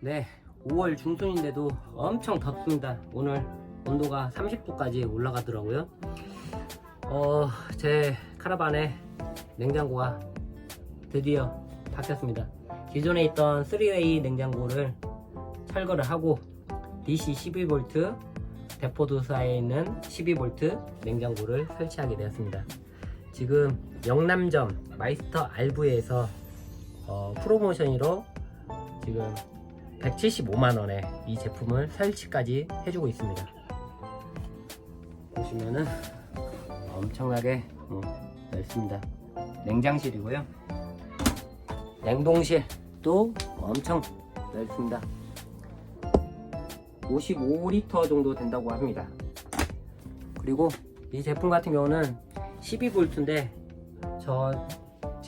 네, 5월 중순인데도 엄청 덥습니다. 오늘 온도가 30도까지 올라가더라고요. 어, 제 카라반에 냉장고가 드디어 바뀌었습니다. 기존에 있던 3웨이 냉장고를 철거를 하고 DC 12V 대포도사에 있는 12V 냉장고를 설치하게 되었습니다. 지금 영남점 마이스터 알부에서 어, 프로모션으로 지금 175만원에 이 제품을 설치까지 해주고 있습니다. 보시면은 엄청나게 음, 넓습니다. 냉장실이고요. 냉동실도 엄청 넓습니다. 55리터 정도 된다고 합니다. 그리고 이 제품 같은 경우는 12V인데 저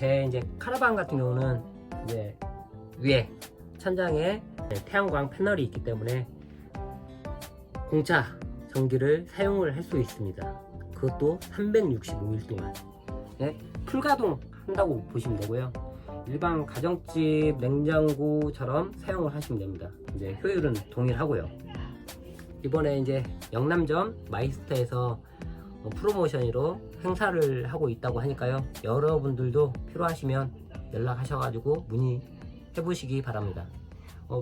제 이제 카라반 같은 경우는 이제 위에 천장에 태양광 패널이 있기 때문에 공차 전기를 사용을 할 수 있습니다. 그것도 365일 동안 네, 풀가동 한다고 보시면 되고요. 일반 가정집 냉장고처럼 사용을 하시면 됩니다. 이제 효율은 동일하고요. 이번에 이제 영남점 마이스터에서 어, 프로모션으로 행사를 하고 있다고 하니까요. 여러분들도 필요하시면 연락하셔가지고 문의해 보시기 바랍니다. 어,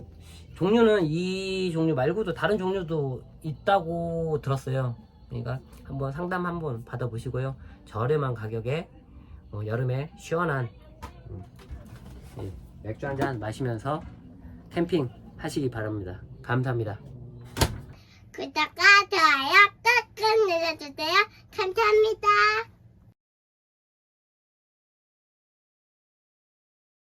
종류는 이 종류 말고도 다른 종류도 있다고 들었어요. 그러니까 한번 상담 한번 받아보시고요. 저렴한 가격에 어, 여름에 시원한 음, 예, 맥주 한 잔 마시면서 캠핑 하시기 바랍니다. 감사합니다. 구독과 좋아요 꾹꾹 눌러주세요.